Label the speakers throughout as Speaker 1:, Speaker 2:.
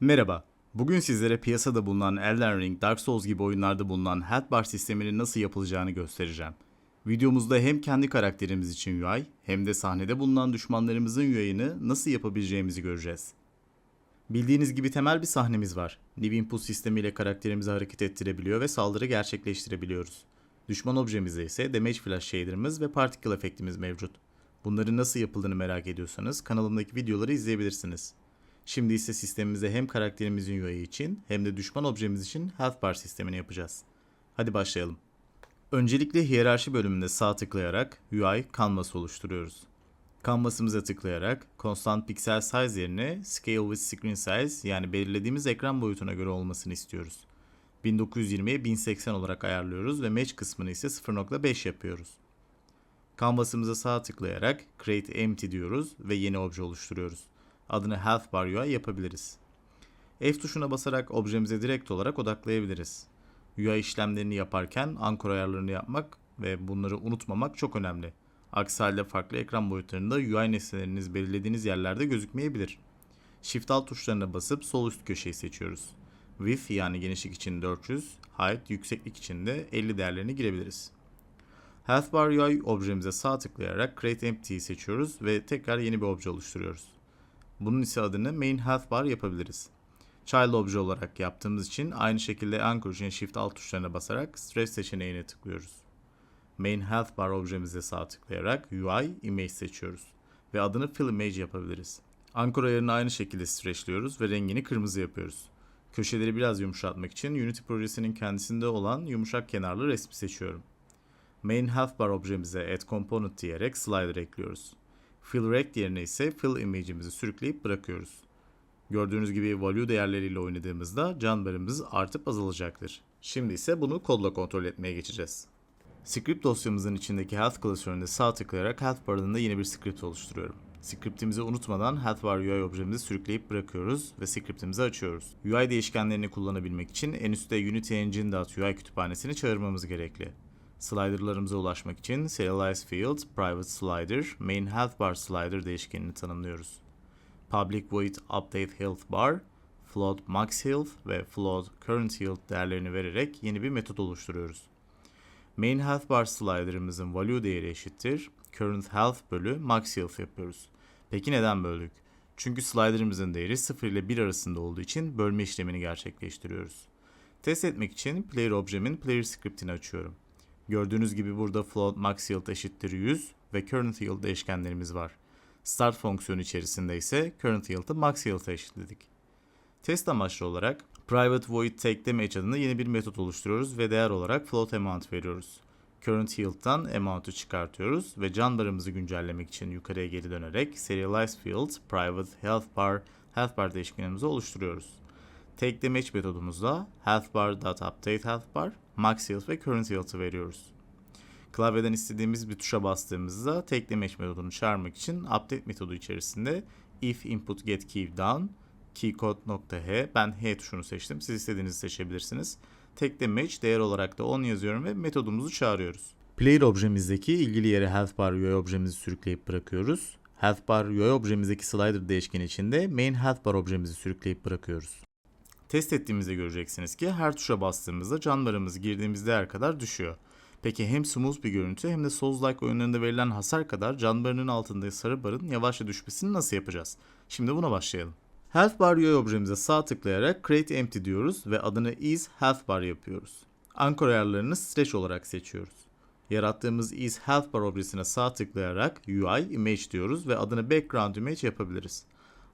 Speaker 1: Merhaba. Bugün sizlere piyasada bulunan Elden Ring, Dark Souls gibi oyunlarda bulunan health bar sisteminin nasıl yapılacağını göstereceğim. Videomuzda hem kendi karakterimiz için UI hem de sahnede bulunan düşmanlarımızın UI'ını nasıl yapabileceğimizi göreceğiz. Bildiğiniz gibi temel bir sahnemiz var. New Input sistemiyle karakterimizi hareket ettirebiliyor ve saldırı gerçekleştirebiliyoruz. Düşman objemizde ise Damage Flash Shader'ımız ve Particle efektimiz mevcut. Bunların nasıl yapıldığını merak ediyorsanız kanalımdaki videoları izleyebilirsiniz. Şimdi ise sistemimize hem karakterimizin UI için hem de düşman objemiz için health bar sistemini yapacağız. Hadi başlayalım. Öncelikle hiyerarşi bölümünde sağ tıklayarak UI canvas oluşturuyoruz. Canvas'ımıza tıklayarak constant pixel size yerine scale with screen size yani belirlediğimiz ekran boyutuna göre olmasını istiyoruz. 1920'ye 1080 olarak ayarlıyoruz ve match kısmını ise 0.5 yapıyoruz. Canvas'ımıza sağ tıklayarak create empty diyoruz ve yeni obje oluşturuyoruz. Adını health bar UI yapabiliriz. F tuşuna basarak objemize direkt olarak odaklayabiliriz. UI işlemlerini yaparken ankor ayarlarını yapmak ve bunları unutmamak çok önemli. Aksi halde farklı ekran boyutlarında UI nesneleriniz belirlediğiniz yerlerde gözükmeyebilir. Shift alt tuşlarına basıp sol üst köşeyi seçiyoruz. Width yani genişlik için 400, height yükseklik için de 50 değerlerini girebiliriz. Health Bar UI objemize sağ tıklayarak Create Empty'yi seçiyoruz ve tekrar yeni bir obje oluşturuyoruz. Bunun ise adını Main Health Bar yapabiliriz. Child obje olarak yaptığımız için aynı şekilde Anchor için Shift alt tuşlarına basarak Stress seçeneğine tıklıyoruz. Main Health Bar objemize sağ tıklayarak UI Image seçiyoruz ve adını Fill Image yapabiliriz. Anchor ayarını aynı şekilde streçliyoruz ve rengini kırmızı yapıyoruz. Köşeleri biraz yumuşatmak için Unity projesinin kendisinde olan yumuşak kenarlı resmi seçiyorum. Main Health Bar objemize Add Component diyerek slider ekliyoruz. Fill Rect yerine ise Fill Image'imizi sürükleyip bırakıyoruz. Gördüğünüz gibi value değerleriyle oynadığımızda can barımız artıp azalacaktır. Şimdi ise bunu kodla kontrol etmeye geçeceğiz. Script dosyamızın içindeki Health klasöründe sağ tıklayarak Health barında yeni bir script oluşturuyorum. Scriptimizi unutmadan Health Bar UI objemizi sürükleyip bırakıyoruz ve scriptimizi açıyoruz. UI değişkenlerini kullanabilmek için en üstte Unity Engine.ui kütüphanesini çağırmamız gerekli. Slider'larımıza ulaşmak için Serialize Field, Private Slider, Main Health Bar Slider değişkenini tanımlıyoruz. Public Void Update Health Bar, Float Max Health ve Float Current Health değerlerini vererek yeni bir metot oluşturuyoruz. Main Health Bar Slider'ımızın value değeri eşittir. Current Health bölü Max Health yapıyoruz. Peki neden böldük? Çünkü slider'ımızın değeri 0 ile 1 arasında olduğu için bölme işlemini gerçekleştiriyoruz. Test etmek için player objemin player scriptini açıyorum. Gördüğünüz gibi burada float max yield eşittir 100 ve current yield değişkenlerimiz var. Start fonksiyonu içerisinde ise current yield'ı max yield'a eşitledik. Test amaçlı olarak private void take damage adında yeni bir metot oluşturuyoruz ve değer olarak float amount veriyoruz. Current yield'dan amount'u çıkartıyoruz ve can barımızı güncellemek için yukarıya geri dönerek serialize field private health bar health bar değişkenimizi oluşturuyoruz. Take damage metodumuzda health bar.update health bar, max health ve current health'ı veriyoruz. Klavyeden istediğimiz bir tuşa bastığımızda take damage metodunu çağırmak için update metodu içerisinde if input get key down keycode.h ben h tuşunu seçtim. Siz istediğinizi seçebilirsiniz. Take damage değer olarak da 10 yazıyorum ve metodumuzu çağırıyoruz. Player objemizdeki ilgili yere health bar UI objemizi sürükleyip bırakıyoruz. Health bar UI objemizdeki slider değişkeni içinde main health bar objemizi sürükleyip bırakıyoruz. Test ettiğimizde göreceksiniz ki her tuşa bastığımızda can barımız girdiğimiz değer kadar düşüyor. Peki hem smooth bir görüntü hem de Souls-like oyunlarında verilen hasar kadar can barının altındaki sarı barın yavaşça düşmesini nasıl yapacağız? Şimdi buna başlayalım. Health Bar UI objemize sağ tıklayarak Create Empty diyoruz ve adını Is Health Bar yapıyoruz. Ankor ayarlarını Stretch olarak seçiyoruz. Yarattığımız Is Health Bar objesine sağ tıklayarak UI Image diyoruz ve adını Background Image yapabiliriz.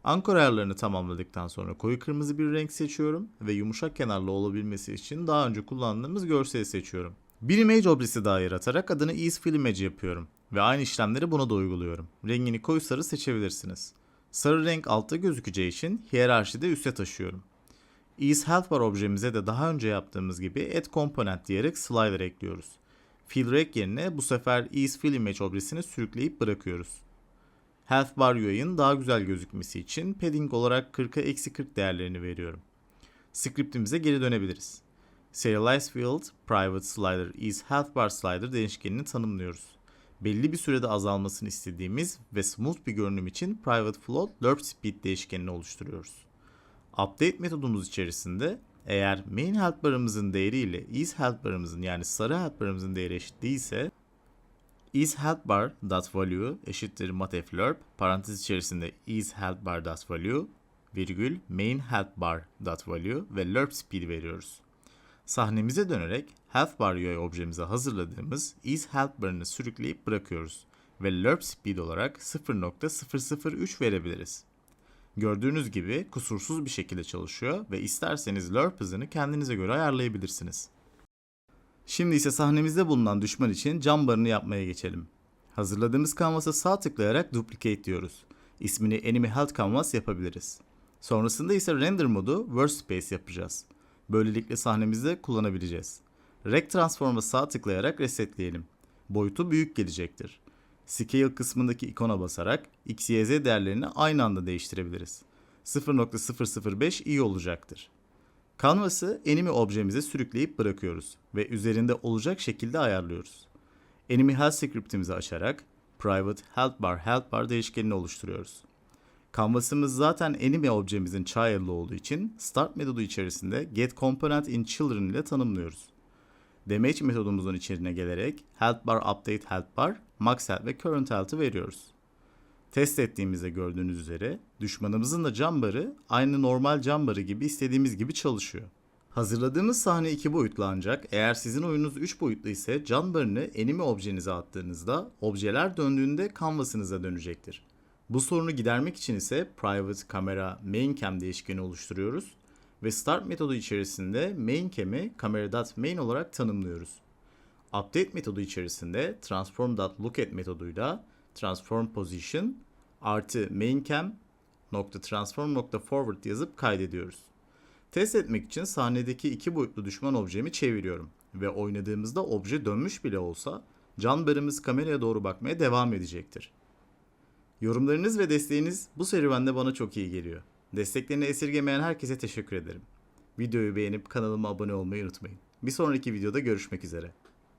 Speaker 1: Ankor ayarlarını tamamladıktan sonra koyu kırmızı bir renk seçiyorum ve yumuşak kenarlı olabilmesi için daha önce kullandığımız görseli seçiyorum. Bir image objesi daha yaratarak adını Ease Fill Image yapıyorum ve aynı işlemleri buna da uyguluyorum. Rengini koyu sarı seçebilirsiniz. Sarı renk altta gözükeceği için hiyerarşide üste taşıyorum. Ease Health Bar objemize de daha önce yaptığımız gibi Add Component diyerek slider ekliyoruz. Fill Rec yerine bu sefer Ease Fill Image objesini sürükleyip bırakıyoruz. Health Bar UI'ın daha güzel gözükmesi için padding olarak 40'a eksi 40 değerlerini veriyorum. Scriptimize geri dönebiliriz. Serialize Field, Private Slider is Health Bar Slider değişkenini tanımlıyoruz. Belli bir sürede azalmasını istediğimiz ve smooth bir görünüm için Private Float Lerp Speed değişkenini oluşturuyoruz. Update metodumuz içerisinde eğer main health barımızın değeri ile is health barımızın yani sarı health barımızın değeri eşit değilse is health bar dot value eşittir matf lerp parantez içerisinde is health bar dot value virgül main health bar dot value ve lerp speed veriyoruz. Sahnemize dönerek health bar UI objemize hazırladığımız is health barını sürükleyip bırakıyoruz ve lerp speed olarak 0.003 verebiliriz. Gördüğünüz gibi kusursuz bir şekilde çalışıyor ve isterseniz lerp hızını kendinize göre ayarlayabilirsiniz. Şimdi ise sahnemizde bulunan düşman için cam barını yapmaya geçelim. Hazırladığımız kanvasa sağ tıklayarak duplicate diyoruz. İsmini enemy health canvas yapabiliriz. Sonrasında ise render modu workspace yapacağız. Böylelikle sahnemizde kullanabileceğiz. Rect transform'a sağ tıklayarak resetleyelim. Boyutu büyük gelecektir. Scale kısmındaki ikona basarak x, y, z değerlerini aynı anda değiştirebiliriz. 0.005 iyi olacaktır. Canvas'ı enemy objemize sürükleyip bırakıyoruz ve üzerinde olacak şekilde ayarlıyoruz. Enemy health scriptimizi açarak private health bar health bar değişkenini oluşturuyoruz. Canvas'ımız zaten enemy objemizin child'lı olduğu için start metodu içerisinde get component in children ile tanımlıyoruz. Damage metodumuzun içeriğine gelerek health bar update health bar max health ve current health'ı veriyoruz. Test ettiğimizde gördüğünüz üzere düşmanımızın da cam barı aynı normal cam barı gibi istediğimiz gibi çalışıyor. Hazırladığımız sahne 2 boyutlu ancak eğer sizin oyununuz 3 boyutlu ise cam barını enemy objenize attığınızda objeler döndüğünde canvas'ınıza dönecektir. Bu sorunu gidermek için ise private camera main cam değişkeni oluşturuyoruz ve start metodu içerisinde main cam'i camera.main olarak tanımlıyoruz. Update metodu içerisinde transform.lookAt metoduyla transform position artı main cam nokta transform nokta forward yazıp kaydediyoruz. Test etmek için sahnedeki iki boyutlu düşman objemi çeviriyorum ve oynadığımızda obje dönmüş bile olsa can barımız kameraya doğru bakmaya devam edecektir. Yorumlarınız ve desteğiniz bu serüvende bana çok iyi geliyor. Desteklerini esirgemeyen herkese teşekkür ederim. Videoyu beğenip kanalıma abone olmayı unutmayın. Bir sonraki videoda görüşmek üzere.